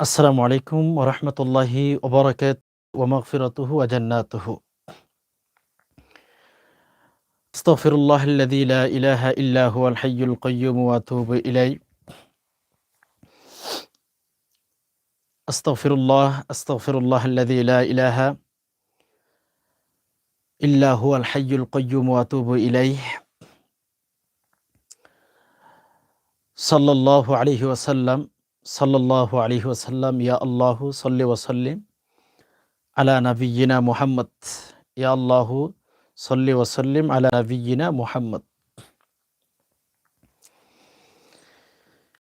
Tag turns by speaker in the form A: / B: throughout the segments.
A: আসসালামু আলাইকুম ওরহমতুল্লাহি ওবরাকাত ওমাগফিরাতুহু ওয়া জান্নাতুহু আস্তাগফিরুল্লাহ আল্লাযী লা ইলাহা ইল্লা হুয়াল হাইয়ুল কাইয়্যুম ওয়া আতুবু ইলাইহি আস্তাগফিরুল্লাহ আস্তাগফিরুল্লাহ আল্লাযী লা ইলাহা ইল্লা হুয়াল হাইয়ুল কাইয়্যুম ওয়া আতুবু ইলাইহি সাল্লাল্লাহু আলাইহি ওয়াসাল্লাম সাল্লাল্লাহু আলাইহি ওয়াসাল্লাম ইয়া আল্লাহু সাল্লি ওয়াসাল্লিম আলা নাবিয়িনা মুহাম্মদ ইয়া আল্লাহু সাল্লি ওয়াসাল্লিম আলা নাবিয়িনা মুহাম্মদ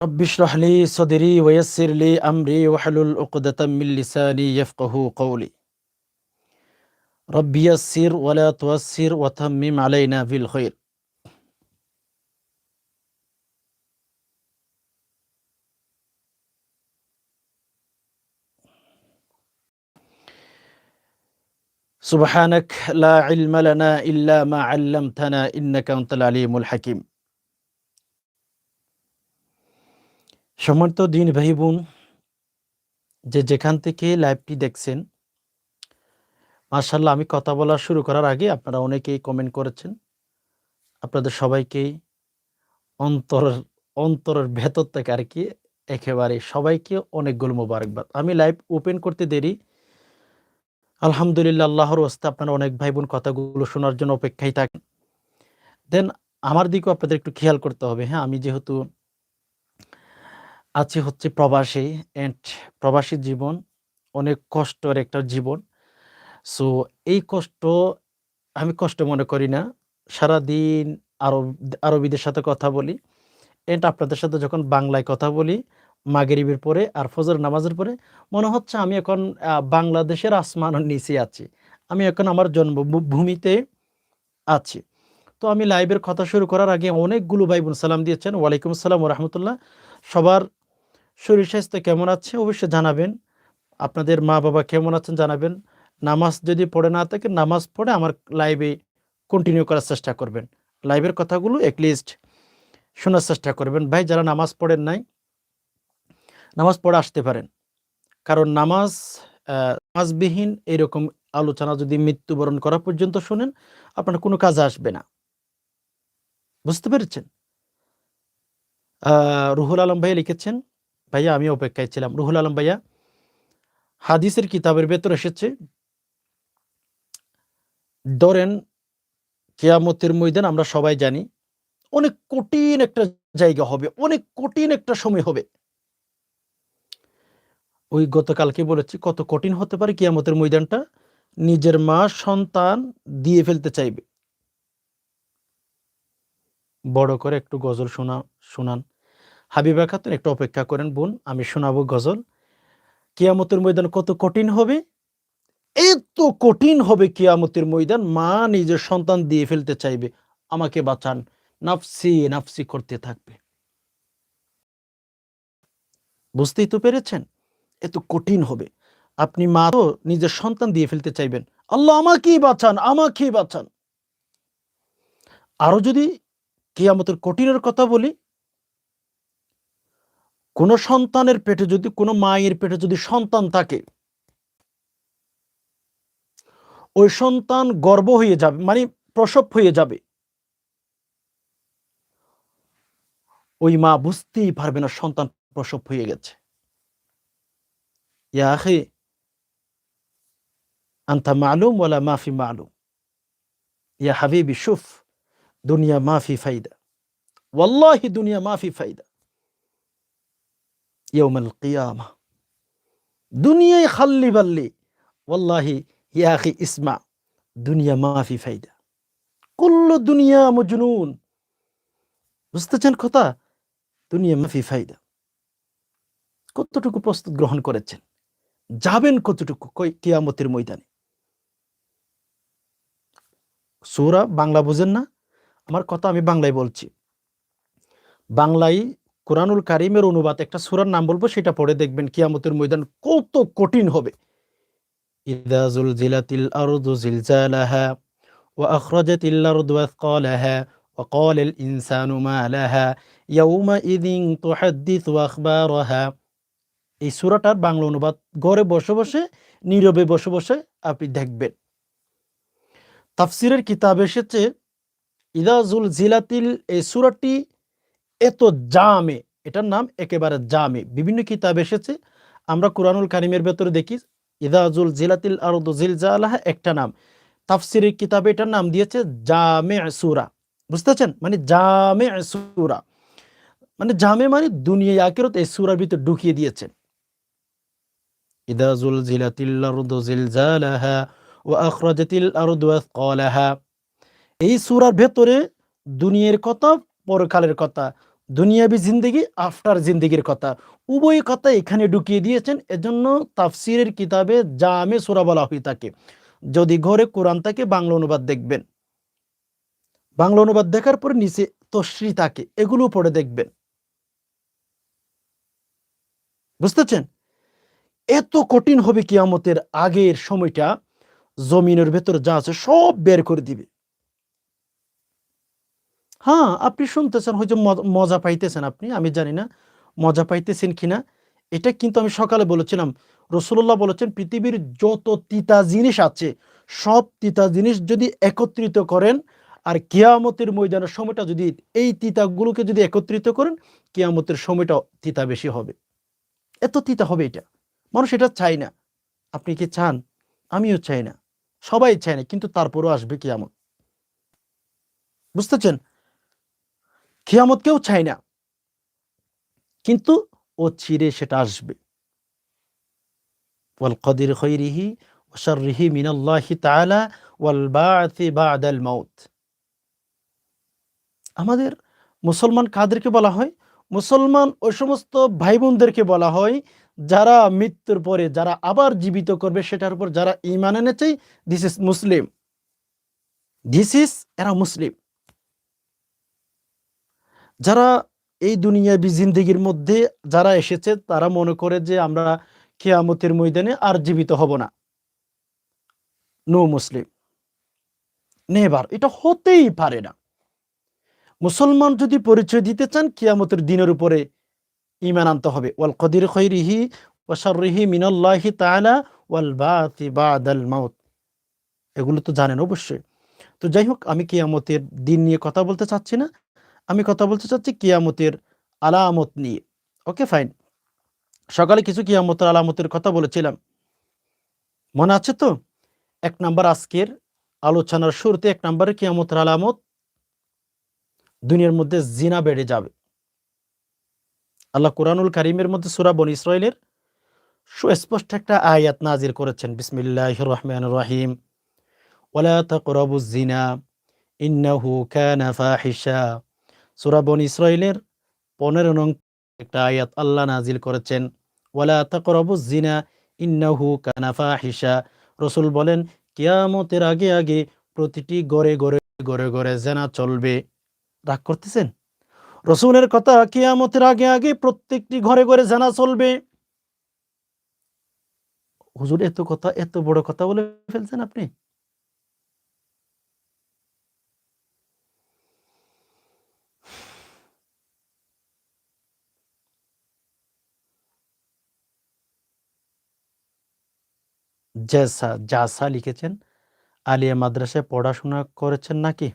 A: رب اشرح لي صدري ويسر لي أمري واحلل عقدة من لساني يفقه قولي رب يسر ولا توسر وتمم علينا بالخير সুবহানাক লা ইলমা লানা ইল্লা মা আল্লামতানা ইন্নাকা আনতাল আলিমুল হাকিম। সম্মানিত দিন ভাই বোন, যে যেখান থেকে লাইভটি দেখছেন মাশাল্লাহ আমি কথা বলা শুরু করার আগে আপনারা অনেকেই কমেন্ট করেছেন। আপনাদের সবাইকেই অন্তর, অন্তরের ভেতর থেকে আর কি একেবারে সবাইকে অনেকগুলো মোবারকবাদ। আমি লাইভ ওপেন করতে দেরি আলহামদুলিল্লাহ, আল্লাহর ওস্তে আপনারা অনেক ভাই বোন কথাগুলো শোনার জন্য অপেক্ষায় থাকেন। দেন আমার দিকেও আপনাদের একটু খেয়াল করতে হবে। হ্যাঁ আমি যেহেতু আছি হচ্ছে প্রবাসী অ্যান্ড প্রবাসী জীবন অনেক কষ্টের একটা জীবন। সো এই কষ্ট আমি কষ্ট মনে করি না। সারাদিন আরব, আরবিদের সাথে কথা বলি এন্ড আপনাদের সাথে যখন বাংলায় কথা বলি মাগরিবের পরে আর ফজর নামাজের পরে মনে হচ্ছে আমি এখন বাংলাদেশের আসমানের নিচে আছি। আমি এখন আমার জন্মভূমিতে আছি। তো আমি লাইভের কথা শুরু করার আগে অনেকগুলো ভাই বোন সালাম দিয়েছেন। ওয়ালাইকুম আসসালাম রহমতুল্লাহ। সবার শরীর স্বাস্থ্য কেমন আছে অবশ্যই জানাবেন। আপনাদের মা বাবা কেমন আছেন জানাবেন। নামাজ যদি পড়ে না থাকে, নামাজ পড়ে আমার লাইভে কন্টিনিউ করার চেষ্টা করবেন। লাইভের কথাগুলো একলিস্ট শোনার চেষ্টা করবেন। ভাই, যারা নামাজ পড়েন নাই নামাজ পড়ে আসতে পারেন। কারণ নামাজ নামাজবিহীন এরকম আলোচনা যদি মৃত্যুবরণ করা পর্যন্ত শোনেন, আপনার কোনো কাজে আসবে না। বুঝতে পেরেছেন? রুহুল আলম ভাইয়া লিখেছেন, ভাইয়া, আমি অপেক্ষায় ছিলাম। রুহুল আলম ভাইয়া, হাদিসের কিতাবের ভেতর এসেছে, ধরেন কেয়ামতের ময়দান আমরা সবাই জানি, অনেক কঠিন একটা জায়গা হবে, অনেক কঠিন একটা সময় হবে। ওই গতকালকে বলেছি, কত কঠিন হতে পারে কিয়ামতের ময়দানটা, নিজের মা, সন্তান দিয়ে ফেলতে চাইবে। বড় করে একটু গজল শোনা, শোনান। হাবিবা খাতুন একটু অপেক্ষা করেন, বোন, আমি শোনাবো গজল। কিয়ামতের ময়দান কত কঠিন হবে? এত কঠিন হবে কিয়ামতের ময়দান, মা নিজের সন্তান দিয়ে ফেলতে চাইবে। আমাকে বাঁচান, নাফসি নাফসি করতে থাকবে। বুঝতেই তো পেরেছেন? এত কঠিন হবে। আপনি মা তো নিজের সন্তান দিয়ে ফেলতে চাইবেন। আল্লাহ আমাকেই বাঁচান আমাকেই বাঁচান। আরও যদি কিয়ামতের কঠিনের কথা বলি, কোন সন্তানের পেটে যদি, কোনো মায়ের পেটে যদি সন্তান থাকে, ওই সন্তান গর্ব হয়ে যাবে মানে প্রসব হয়ে যাবে। ওই মা বুঝতেই পারবে না সন্তান প্রসব হয়ে গেছে। ইয়া আখি আন্তা মালুম ওলা মাফি মালুম ইয়া হাবিবি শুফ দুনিয়া মাফি ফাইদা ওয়াল্লাহি দুনিয়া মাফি ফাইদা ইয়ৌমাল কিয়ামা দুনিয়ায় খাল্লি বাল্লি ওয়াল্লাহি ইয়া আখি ইসমা দুনিয়া মাফি ফাইদা কুল্লু দুনিয়া মজনুন বুঝতেছেন কথা দুনিয়া মাফি ফাইদা কতটুকু প্রস্তুত গ্রহণ করেছেন যাবেন কতটুকু কিয়ামতের ময়দানে সৌরা বাংলা বুঝেন না আমার কথা আমি বাংলায় বলছি বাংলায় কোরআনুল কারিমের অনুবাদ একটা সুরার নাম বলবো সেটা পড়ে দেখবেন কিয়ামতের ময়দান কত কঠিন হবে ইদাজুল জিলাতিল আরদু জিলজালাহা ওয়া আখরাজাতিল আরদু আথকালাহা وقال الإنسان ما لها يومئذ تحدث أخبارها এই সুরাটার বাংলা অনুবাদ। ঘরে বসে বসে, নীরবে বসে বসে আপনি দেখবেন। তাফসিরের কিতাব এসেছে ইদাজুল জিলাতিল এই সুরাটি এত জামে, এটার নাম একেবারে জামে। বিভিন্ন কিতাব এসেছে, আমরা কোরআনুল কারিমের ভেতরে দেখি ইদাজুল জিলাতিল আরদ জিলজালাহা একটা নাম। তাফসিরের কিতাবে এটার নাম দিয়েছে, জামে সুরা বুঝতেছেন? মানে জামে সুরা। মানে জামে মানে দুনিয়া আকিরত এই সুরার ভিতর ঢুকিয়ে দিয়েছেন। জিলাতিল আরদ জিলজালাহা ওয়া আখরাজাতিল আরদু আথকালাহা এই সুরার ভেতরে দুনিয়ার কথা, পরকালের কথা, দুনিয়াবি জিন্দেগি, আফটার জিন্দেগির কথা, উভয় কথা এখানে ঢুকিয়ে দিয়েছেন। এজন্য তাফসিরের কিতাবে জামে সুরা বলা হয়ে থাকে। যদি ঘরে কোরআন থাকে, বাংলা অনুবাদ দেখবেন। বাংলা অনুবাদ দেখার পর নিচে তশ্রী থাকে এগুলো পড়ে দেখবেন। বুঝতেছেন এত কঠিন হবে কিয়ামতের আগের সময়টা জমিনের ভেতর যা আছে সব বের করে দিবে। হ্যাঁ আপনি শুনতেছেন, হয়তো মজা পাইতেছেন আপনি, আমি জানি না মজা পাইতেছেন কিনা। এটা কিন্তু আমি সকালে বলেছিলাম রসুল্লাহ বলেছেন, পৃথিবীর যত তিতা জিনিস আছে, সব তিতা জিনিস যদি একত্রিত করেন, আর কিয়ামতের ময়দানের সময়টা যদি এই তিতাগুলোকে যদি একত্রিত করেন, কিয়ামতের সময়টা তিতা বেশি হবে। এত তিতা হবে এটা। মানুষ এটা চাই না। আপনি কি চান? আমিও চাই না। সবাই চাই না, কিন্তু তারপরও আসবে কিয়ামত। বুঝতেছেন? কিয়ামত কেউ চাই না, কিন্তু ও চিরে সেটা আসবে। ওয়াল কদির খৈরিহি ওসারিহি মিনাল্লাহি তালা ওয়াল বাতি বাদাল মাউত। আমাদের মুসলমান কাদেরকে বলা হয়? মুসলমান ও সমস্ত ভাই বোনদেরকে বলা হয় যারা মৃত্যুর পরে যারা আবার জীবিত করবে, সেটার উপর যারা ইমান এনেছে this is Muslim this is এরা মুসলিম যারা এই দুনিয়াবি জিন্দিগির মধ্যে যারা এসেছে, তারা মনে করে যে আমরা কেয়ামতের ময়দানে আর জীবিত হব না। নো মুসলিম নেবার এটা হতেই পারে না। মুসলমান যদি পরিচয় দিতে চান, কিয়ামতের দিনের উপরে ইমান আনতে হবে। ওয়াল কদির খৈরিহি ওয়াশারিহি মিনাল্লাহি তাআলা ওয়াল বাতি বাদাল মাউত। এগুলো তো জানেন অবশ্যই। তো যাই হোক, আমি কিয়ামতের দিন নিয়ে কথা বলতে চাচ্ছি না। আমি কথা বলতে চাচ্ছি কিয়ামতের আলামত নিয়ে। Okay, fine. সকালে কিছু কিয়ামতের আলামতের কথা বলেছিলাম। মনে আছে তো? এক নাম্বার আজকের আলোচনার শুরুতে এক নাম্বারে কিয়ামতের আলামত দুনিয়ার মধ্যে জিনা বেড়ে যাবে। আল্লাহ কোরআনুল কারিমের মধ্যে সুরা বন ইসরায়েলের সুস্পষ্ট একটা আয়াত নাজির করেছেন। বিসমিল্লাহ রহমান রাহিম। ওলা তাকরাবু জিনা ইন্নাহু কানা ফাহিশা। সুরা বন ইসরায়েলের পনেরো নং একটা আয়াত আল্লাহ নাজিল করেছেন। ওয়ালা তাকরাবু জিনা ইন্নাহু কানা ফাহিশা। রসুল বলেন, কিয়ামতের আগে আগে প্রতিটি গড়ে গড়ে গড়ে গড়ে জেনা চলবে। রাগ করতেছেন? রসুলের কথা কিয়ামতের আগে আগে প্রত্যেকটি ঘরে ঘরে জানা চলবে। হুজুর, এত কথা, এত বড় কথা বলে ফেলছেন আপনি। জেসা, জাসা লিখেছেন। আলিয়া মাদ্রাসায় পড়াশোনা করেছেন নাকি?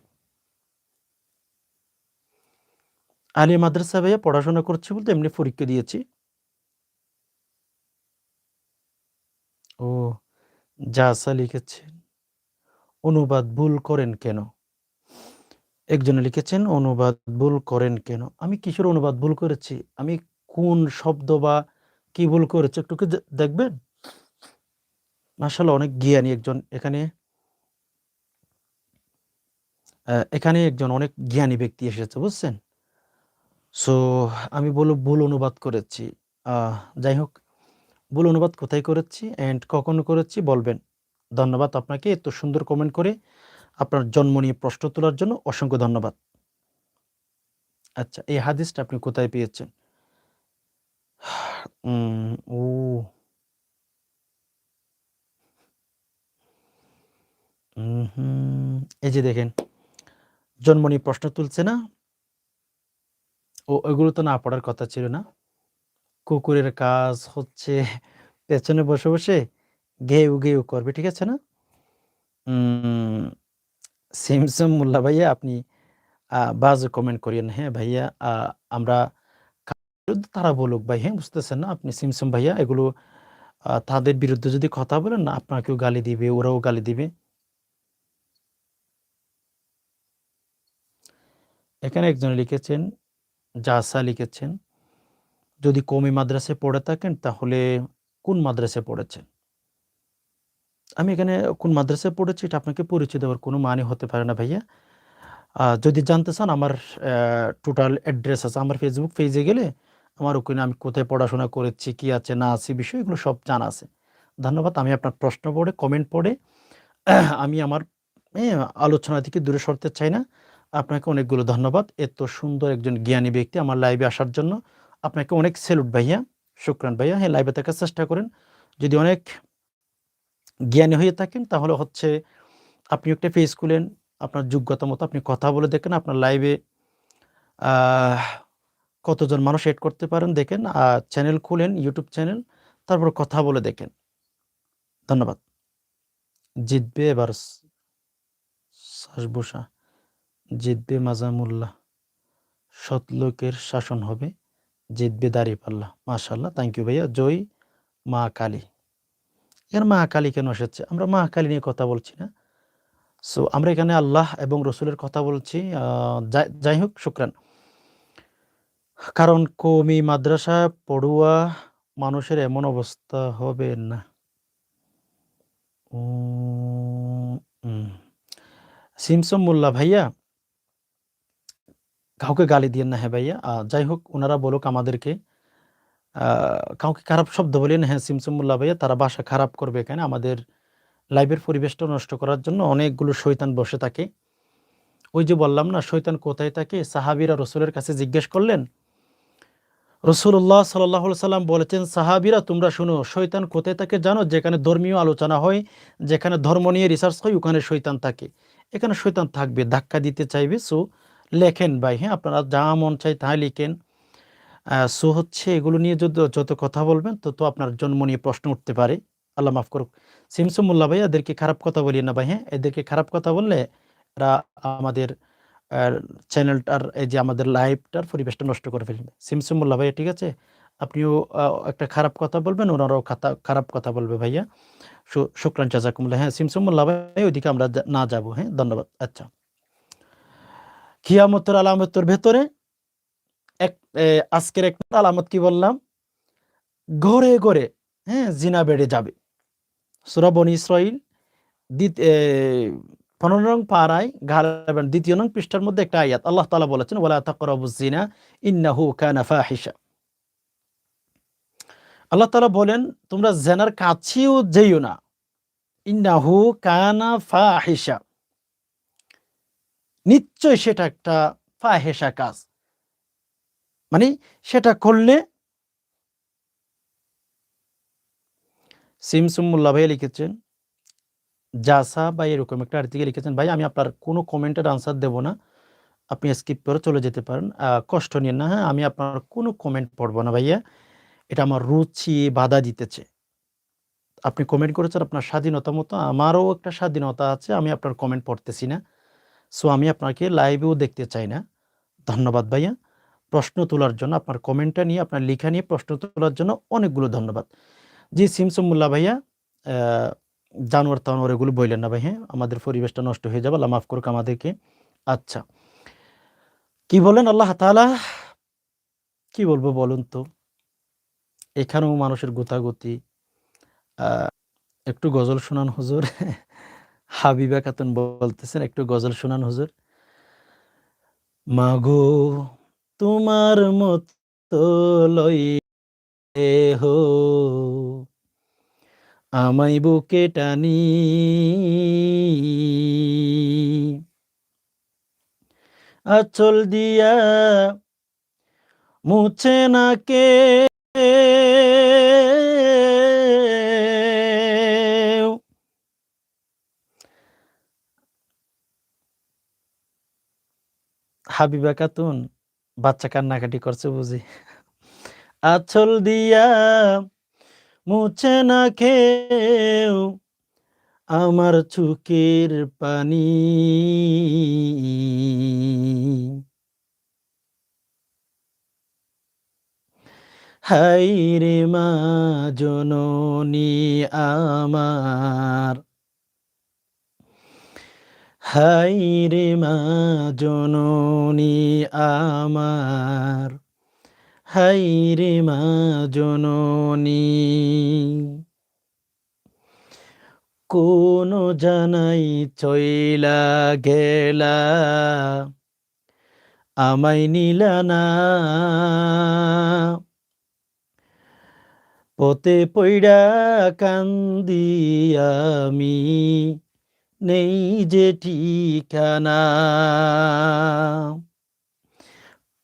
A: আলিয়া মাদ্রাসা ভাইয়া পড়াশোনা করছি বলতে এমনি পরীক্ষা দিয়েছি। ও জাসা লিখেছেন। অনুবাদ ভুল করেন কেন? একজনে লিখেছেন, অনুবাদ ভুল করেন কেন? আমি কিসের অনুবাদ ভুল করেছি? আমি কোন শব্দ বা কি ভুল করেছি একটু দেখবেন? আসলে অনেক জ্ঞানী একজন এখানে। এখানে একজন অনেক জ্ঞানী ব্যক্তি এসেছে, বুঝছেন? সো আমি বলব ভুল অনুবাদ করেছি। যাই হোক ভুল অনুবাদ কোথায় করেছি অ্যান্ড কখন করেছি বলবেন। ধন্যবাদ আপনাকে এত সুন্দর কমেন্ট করে আপনার জন্ম নিয়ে প্রশ্ন তোলার জন্য অসংখ্য ধন্যবাদ। আচ্ছা এই হাদিসটা আপনি কোথায় পেয়েছেন? ও এই যে দেখেন, জন্ম নিয়ে প্রশ্ন তুলছে না? ও ওইগুলো তো না পড়ার কথা ছিল না কুকুরের কাজ হচ্ছে পেছনে বসে, বসে ঘেউ, ঘেউ করবে। ঠিক আছে না? সিমসম মোল্লা ভাইয়া আপনি বাজে কমেন্ট করিয়েন হ্যাঁ ভাইয়া আমরা তারা বলুক ভাই, হ্যাঁ? বুঝতেছেন না? আপনি সিমসম ভাইয়া এগুলো তাদের বিরুদ্ধে যদি কথা বলেন না আপনাকেও গালি দিবে, ওরাও গালি দিবে। এখানে একজন লিখেছেন, জাসা লিখেছেন, যদি কওমি মাদ্রাসায় পড়ে থাকেন তাহলে কোন মাদ্রাসায় পড়েছেন? আমি এখানে কোন মাদ্রাসায় পড়েছি এটা আপনাকে পরিচয় দেওয়ার কোনো মানে হতে পারে না ভাইয়া। যদি জানতে চান আমার টোটাল অ্যাড্রেস আছে। আমার ফেসবুক পেজে গেলে আমার ওখানে আমি কোথায় পড়াশোনা করেছি, কি আছে না আছে বিষয় এগুলো সব জানা আছে। ধন্যবাদ। আমি আপনার প্রশ্ন পড়ে, কমেন্ট পড়ে আমি আমার আলোচনা থেকে দূরে সরতে চাই না। আপনাকে অনেকগুলো ধন্যবাদ। এত সুন্দর একজন জ্ঞানী ব্যক্তি আমার লাইভে আসার জন্য আপনাকে অনেক সেলুট ভাইয়া। শুকরান ভাইয়া। হ্যাঁ, লাইভে থাকার চেষ্টা করেন। যদি অনেক জ্ঞানী হয়ে থাকেন তাহলে হচ্ছে আপনি একটা ফেস খুলেন। আপনার যোগ্যতা মতো আপনি কথা বলে দেখেন আপনার লাইভে কতজন মানুষ এড করতে পারেন দেখেন। আর চ্যানেল খুলেন, ইউটিউব চ্যানেল। তারপর কথা বলে দেখেন। ধন্যবাদ। জিতবে এবার শ্বাসবুসা। জিতবে মাজামুল্লাহ। সৎ লোকের শাসন হবে। জিতবে দাঁড়িপাল্লা। মাশাআল্লাহ। থ্যাংক ইউ ভাইয়া। জয় মা কালী। এখানে মা কালী কেন এসেছে? আমরা মা কালী নিয়ে কথা বলছি না। সো আমরা এখানে আল্লাহ এবং রসুলের কথা বলছি। যাই হোক, শুক্রান কারণ কওমি মাদ্রাসা পড়ুয়া মানুষের এমন অবস্থা হবে না। সিমসম মোল্লা ভাইয়া কাউকে গালি দিয়েন না হ্যাঁ ভাইয়া। যাই হোক উনারা বলুক আমাদেরকে। কাউকে খারাপ শব্দ বলিয়েন হ্যাঁ সিমসম ভাইয়া তারা ভাষা খারাপ করবে এখানে আমাদের লাইভের পরিবেশটা নষ্ট করার জন্য অনেকগুলো শয়তান বসে থাকে। ওই যে বললাম না শয়তান কোথায় থাকে? সাহাবীরা রসুলের কাছে জিজ্ঞেস করলেন। রসুল্লাহ সাল্লাহ সাল্লাম বলেছেন সাহাবিরা তোমরা শুনো শৈতান কোথায় থাকে জানো? যেখানে ধর্মীয় আলোচনা হয়, যেখানে ধর্ম নিয়ে রিসার্চ হয় ওখানে শৈতান থাকে। এখানে শৈতান থাকবে, ধাক্কা দিতে চাইবে। সো লেখেন ভাই হ্যাঁ? আপনারা যা মন চাই তাই লিখেন। সো হচ্ছে এগুলো নিয়ে যদ যত কথা বলবেন তত আপনার জন্ম নিয়ে প্রশ্ন উঠতে পারে। আল্লাহ মাফ করুক। সিমসম মোল্লা ভাই এদেরকে খারাপ কথা বলি না ভাই হ্যাঁ? এদেরকে খারাপ কথা বললে এরা আমাদের চ্যানেলটার এই যে আমাদের লাইভটার পরিবেশটা নষ্ট করে ফেলবে। সিমসম মোল্লা ভাইয়া ঠিক আছে? আপনিও একটা খারাপ কথা বলবেন ওনারাও খাতা খারাপ কথা বলবে ভাইয়া। শুকরান জাযাকুমুল্লাহ। হ্যাঁ, সিমসম মোল্লা ভাই ওইদিকে আমরা না যাব। হ্যাঁ? ধন্যবাদ। আচ্ছা। কিয়ামতের আলামতের ভেতরে এক আজকের এক আলামত কি বললাম? ঘরে, ঘরে হ্যাঁ, জিনা বেড়ে যাবে। সূরা বনী ইসরাইল ১৫ নং পারায় ঘাড়াবেন ২য় নং পৃষ্ঠার মধ্যে একটা আয়াত। আল্লাহ তাআলা বলেছেন, "ওয়ালা তাকরাবুজ জিনা ইন্নাহু কানা ফাহিশা।" আল্লাহ তাআলা বলেন, "তোমরা জেনার কাছেও যেইও না। ইন্নাহু কানা ফাহিশা।" নিশ্চয়ই সেটা একটা ফাহেসা কাজ। মানে সেটা করলে সিমসুম মোল্লা ভাইয়া লিখেছেন, জাসা বা এরকম একটা আর্টিকেল লিখেছেন, "ভাই আমি আপনার কোনো কমেন্টের আনসার দেব না। আপনি স্কিপ করে চলে যেতে পারেন। কষ্ট নিয়েন না হ্যাঁ? আমি আপনার কোনো কমেন্ট পড়ব না ভাইয়া। এটা আমার রুচি বাধা দিতেছে। আপনি কমেন্ট করেছেন আপনার স্বাধীনতা মতো। আমারও একটা স্বাধীনতা আছে। আমি আপনার কমেন্ট পড়তেছি না। সো আমি আপনাকে লাইভেও দেখতে চাই না। ধন্যবাদ ভাইয়া। প্রশ্ন তোলার জন্য, আপনার কমেন্টটা নিয়ে, আপনার লিখা নিয়ে প্রশ্ন তোলার জন্য অনেকগুলো ধন্যবাদ। জি, সিমসম মোল্লা ভাইয়া আ জানোয়ার-টানোয়ার এগুলো বইলেন না ভাই হ্যাঁ? আমাদের পরিবেশটা নষ্ট হয়ে যাবে। আল্লাহ মাফ করুক আমাদেরকে। আচ্ছা। কি বলেন আল্লাহ তাআলা? কি বলব বলুন তো? এখানেও মানুষের গোতাগুতি। একটু গজল শোনান হুজুর। হাবিবা খাতুন বলতেছেন, "একটু গজল শোনান হুজুর।" মাগো তোমার মতো লই হো আমাই বুকে টানি আঁচল দিয়া মুছে না কেউ হাবিবা খাতুন, বাচ্চা কান্নাকাটি করছে বুঝি। আছল দিয়া মুছে না খেউ আমার চুকের পানি হাই রে মা, জননী আমার হাই রে মা জননী আমার হাই রে মা জননী। কোন জানাই চইলা গেলা, আমায় নিলা না। পতে পইড়া কান্দি আমি নেই যে ঠিকানা।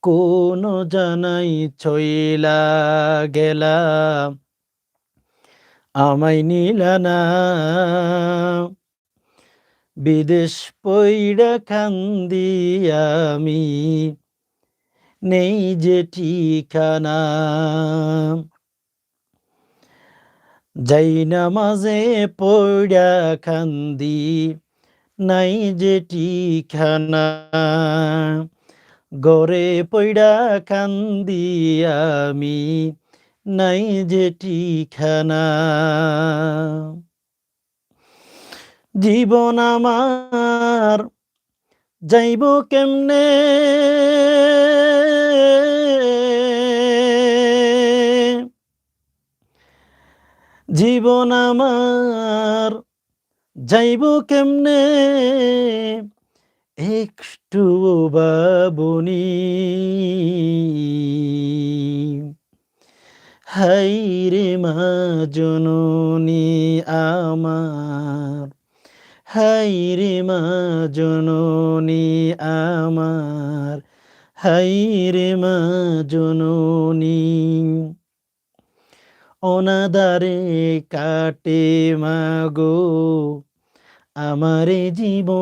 A: কোন জানাই ছইলা গেলা, আমায় নিলানা বিদেশ পইড়া কান্দি আমি, নেই যে ঠিকানা। যাই নামাজে পড়া কান্দি নাই যে ঠিকানা গরে পইড়া কান্দি আমি, নাই যে ঠিকানা জীবন আমার যাইব কেমনে? জীবন আমার, যাইব কেমনে? একটু বাবনি। হাই রে মা জননী আমার হাই রে মা জননী আমার হাই রে মা জননী। অনাদারে কাটে মাগো আমারে জীবন।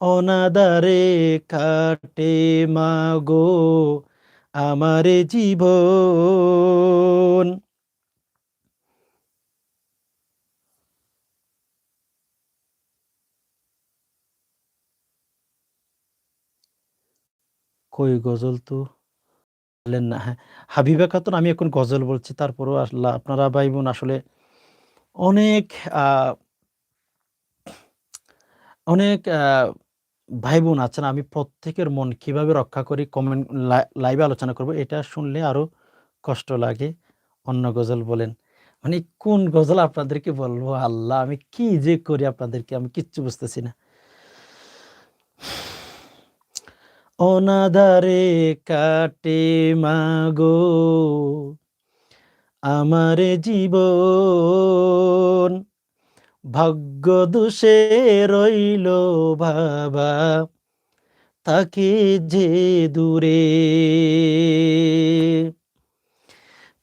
A: অনাদারে কাটে মাগো আমারে জীবন। কই গজল তো? বললেন না হ্যাঁ। হাবিবা খাতুন, আমি এখন গজল বলছি, তারপরেও আসলে, আপনারা ভাই বোন আসলে অনেক অনেক ভাই বোন আছেন, আমি প্রত্যেকের মন কীভাবে রক্ষা করি, কমেন্ট লাইভে আলোচনা করব, এটা শুনলে আরও কষ্ট লাগে, অন্য গজল বলেন। মানে কোন গজল আপনাদেরকে বলব? আল্লাহ, আমি কি যে করি আপনাদেরকে, আমি কিচ্ছু বুঝতেছি না। অনাদারে কাটে মাগো। আমার জীবন ভাগ্য দোষে রইল বাবা, তাকে যে দূরে।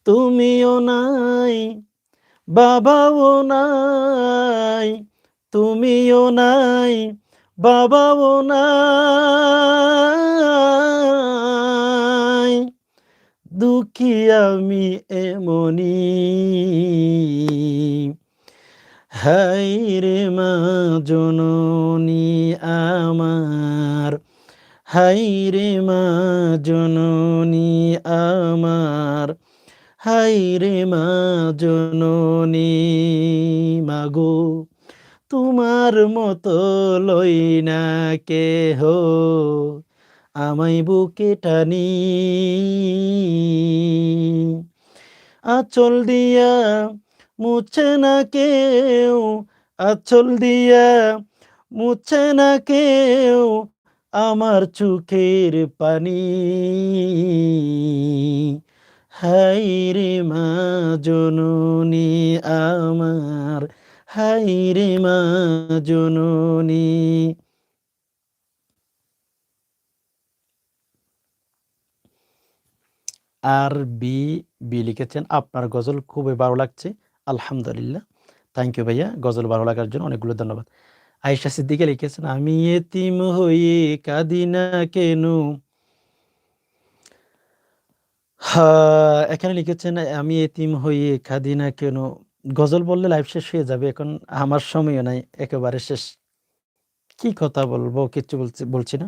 A: তুমিও নাই, বাবাও নাই, তুমিও নাই, বাবাও নাই। দুঃখী আমি এমনি। হাই রে মা জননী আমার হাই রে মা জননী আমার হাই রে মা জননী মাগো, তোমার মতো লই না কে হো আমায় বুকে টানি। আচল দিয়া মুছে না কেউ, আচল দিয়া মুছে না কেউ আমার চোখের পানি। হাই রে মা জননী আমার, হাই রে মা জননী। আর বি বি লিখেছেন আপনার গজল খুবই ভালো লাগছে আলহামদুলিল্লাহ থ্যাংক ইউ ভাইয়া গজল ভালো লাগার জন্য অনেকগুলো ধন্যবাদ আয়েশা সিদ্দিকে লিখেছেন, আমি এতিম হয়ে কাঁদি না কেন এখানে লিখেছেন, আমি এতিম হয়ে কাঁদি না কেন? গজল বললে লাইফ শেষ হয়ে যাবে। এখন আমার সময়ও নাই। একেবারে শেষ। কি কথা বলব? কিচ্ছু বলছি বলছি না।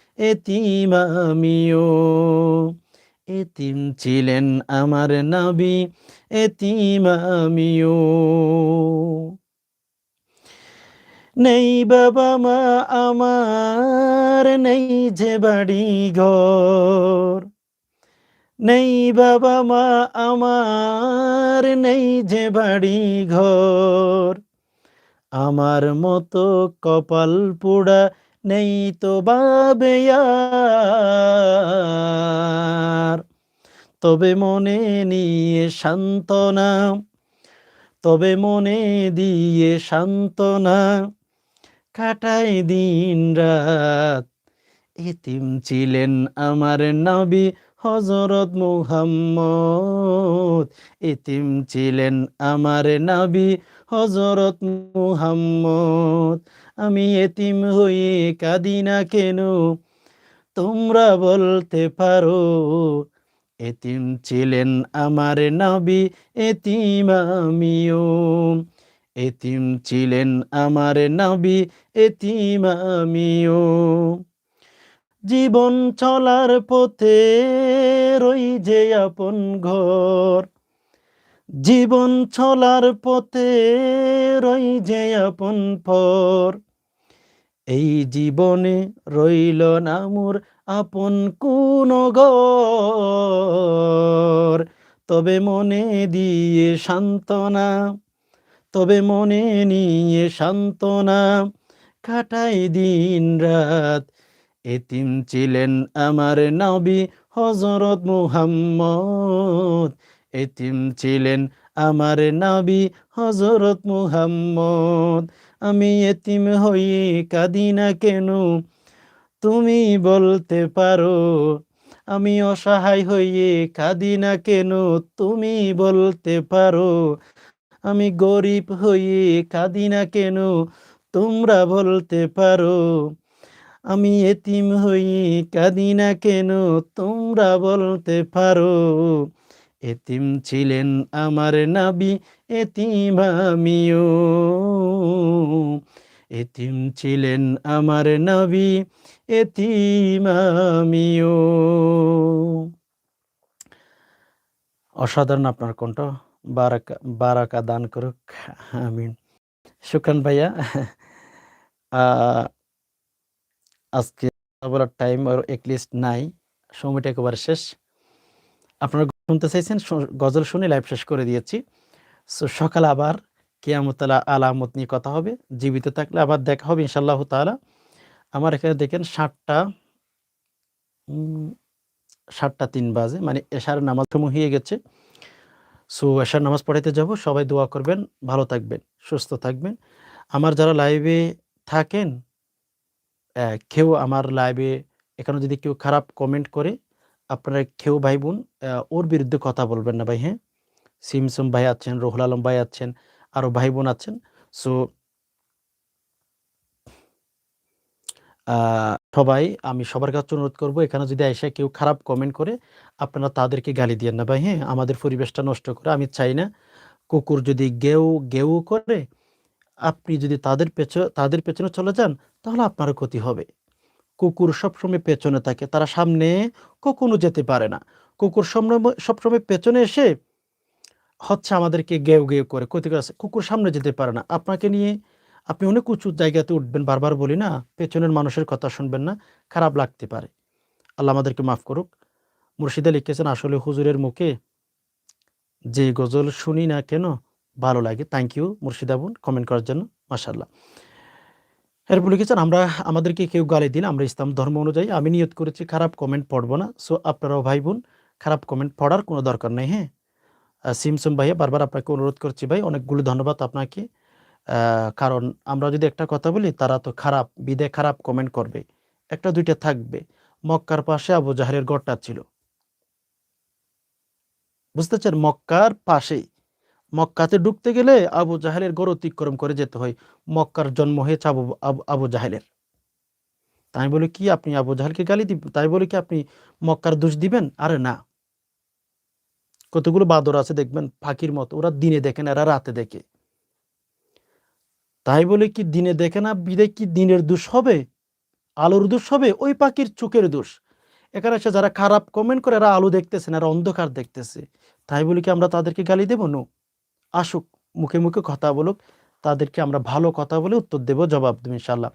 A: এতিম আমিও। এতিম ছিলেন আমার নবী, এতিম আমিও। নেই বাবা মা আমার, নেই যে বাড়ি ঘর। নেই বাবা মা আমার, নেই যে বাড়ি ঘর। আমার মতো কপাল পোড়া নেই তো বাবে আর। তবে মনে নিয়ে সান্ত্বনা, তবে মনে দিয়ে সান্ত্বনা কাটাই দিন রাত। এতিম ছিলেন আমার নবী হযরত মুহাম্মদ। এতিম ছিলেন আমার নবী হযরত মুহাম্মদ। আমি এতিম হয়ে কাঁদি না কেন? তোমরা বলতে পারো। এতিম ছিলেন আমার নবী, এতিম আমিও। এতিম ছিলেন আমার নবী, এতিম আমিও। জীবন চলার পথে রই যে আপন ঘর। জীবন চলার পথে রই যে আপন পর। এই জীবনে রইল না মোর আপন কোন। তবে মনে দিয়ে সান্ত্বনা, তবে মনে নিয়ে সান্ত্বনা কাটাই দিন রাত। এতিম ছিলেন আমার নবী হযরত মুহাম্মদ। এতিম ছিলেন আমার নবী হযরত মুহাম্মদ। আমি এতিম হয়ে কাঁদি না কেন? তুমি বলতে পারো। আমি অসহায় হয়ে কাঁদি না কেন? তুমি বলতে পারো। আমি গরিব হয়ে কাঁদি না কেন? তোমরা বলতে পারো। আমি এতিম হয়ে কাঁদি না কেন? তোমরা বলতে পারো। এতিম ছিলেন আমার নবী, এতিম আমিও। এতিম ছিলেন আমার নবী, এতিম আমিও। অসাধারণ আপনার কণ্ঠ। বারাকা বারাকা দান করুক। আমিন। সুখান ভাইয়া। আজকে বলার টাইম আর এটলিস্ট নাই। সময়টা একেবারে শেষ। আপনারা শুনতে চাইছেন, গজল শুনে লাইভ শেষ করে দিয়েছি। সো সকাল আবার কিয়ামতের আলামত নিয়ে কথা হবে। জীবিত থাকলে আবার দেখা হবে ইনশাল্লাহ তাআলা। আমার এখানে দেখেন ৭টা উম ৭টা ৩ বাজে। মানে এশার নামাজ হয়ে গেছে। সো এশার নামাজ পড়াইতে যাব। সবাই দোয়া করবেন, ভালো থাকবেন, সুস্থ থাকবেন। আমার যারা লাইভে থাকেন, কেউ আমার লাইভে এখানে যদি কেউ খারাপ কমেন্ট করে, আপনারা কেউ ভাই বোন ওর বিরুদ্ধে কথা বলবেন না ভাই, হ্যাঁ? সিমসুম ভাই আছেন, রুহুল আলম ভাই আছেন, আরও ভাই বোন আছেন। সো সবাই আমি সবার কাছে অনুরোধ করব এখানে যদি আইসা কেউ খারাপ কমেন্ট করে, আপনারা তাদেরকে গালি দিয়েন না ভাই, হ্যাঁ? আমাদের পরিবেশটা নষ্ট করে আমি চাই না। কুকুর যদি গেউ, গেউ করে, আপনি যদি তাদের পেছনে তাদের পেছনে চলে যান, তাহলে আপনারও ক্ষতি হবে। কুকুর সবসময় পেছনে থাকে। তারা সামনে কখনো যেতে পারে না। কুকুর সবসময় পেছনে এসে হচ্ছে আমাদেরকে গেউ, গেউ করে ক্ষতি আছে। কুকুর সামনে যেতে পারে না। আপনাকে নিয়ে আপনি অনেক উঁচু জায়গাতে উঠবেন, বারবার বলি না? পেছনের মানুষের কথা শুনবেন না, খারাপ লাগতে পারে। আল্লাহ আমাদেরকে মাফ করুক। মুর্শিদা লিখেছেন, আসলে হুজুরের মুখে যে গজল শুনি না কেন ভালো লাগে। থ্যাংক ইউ মুর্শিদা বোন কমেন্ট করার জন্য। মাশাআল্লাহ। এরপর লিখেছেন, আমরা আমাদেরকে কেউ গালি দিলে আমরা ইসলাম ধর্ম অনুযায়ী আমি নিয়ত করেছি খারাপ কমেন্ট পড়ব না। সো আপনারাও ভাই বোন খারাপ কমেন্ট পড়ার কোনো দরকার নেই হ্যাঁ? সিমসুম ভাইয়া বারবার আপনাকে অনুরোধ করছি ভাই অনেকগুলো ধন্যবাদ আপনাকে। কারণ আমরা যদি একটা কথা বলি তারা তো খারাপ বিদে খারাপ কমেন্ট করবে। একটা দুইটা থাকবে। মক্কার পাশে আবু জাহারের গড়টা ছিল। বুঝতেছেন মক্কার পাশেই। মক্কাতে ঢুকতে গেলে আবু জাহেলের গড় অতিক্রম করে যেতে হয়। মক্কার জন্ম হয়েছে আবু, আবু- জাহেলের। তাই বলে কি আপনি আবু জাহেলকে গালি দিবেন? তাই বলে কি আপনি মক্কার দোষ দিবেন? আরে না। কতগুলো বাদর আছে দেখবেন, ফাঁকির মতো। ওরা দিনে দেখে না, এরা রাতে দেখে। তাই বলে কি দিনে দেখে না, বিদে কি দিনের দোষ হবে? আলোর দোষ হবে? ওই পাখির চোখের দোষ। এখানে এসে যারা খারাপ কমেন্ট করে, এরা আলো দেখতেছে না, এরা অন্ধকার দেখতেছে। তাই বলে কি আমরা তাদেরকে গালি দেবো? নো আসুক, মুখে মুখে কথা বলুক, তাদেরকে আমরা ভালো কথা বলে উত্তর দেব, জবাব দেব ইনশাল্লাহ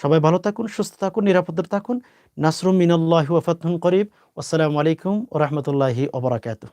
A: সবাই ভালো থাকুন, সুস্থ থাকুন, নিরাপদে থাকুন। নাসরুম মিনাল্লাহি ওয়াফাতুন করিব। আসসালামু আলাইকুম ওরহমতুল্লাহি ওবরাকাতুহ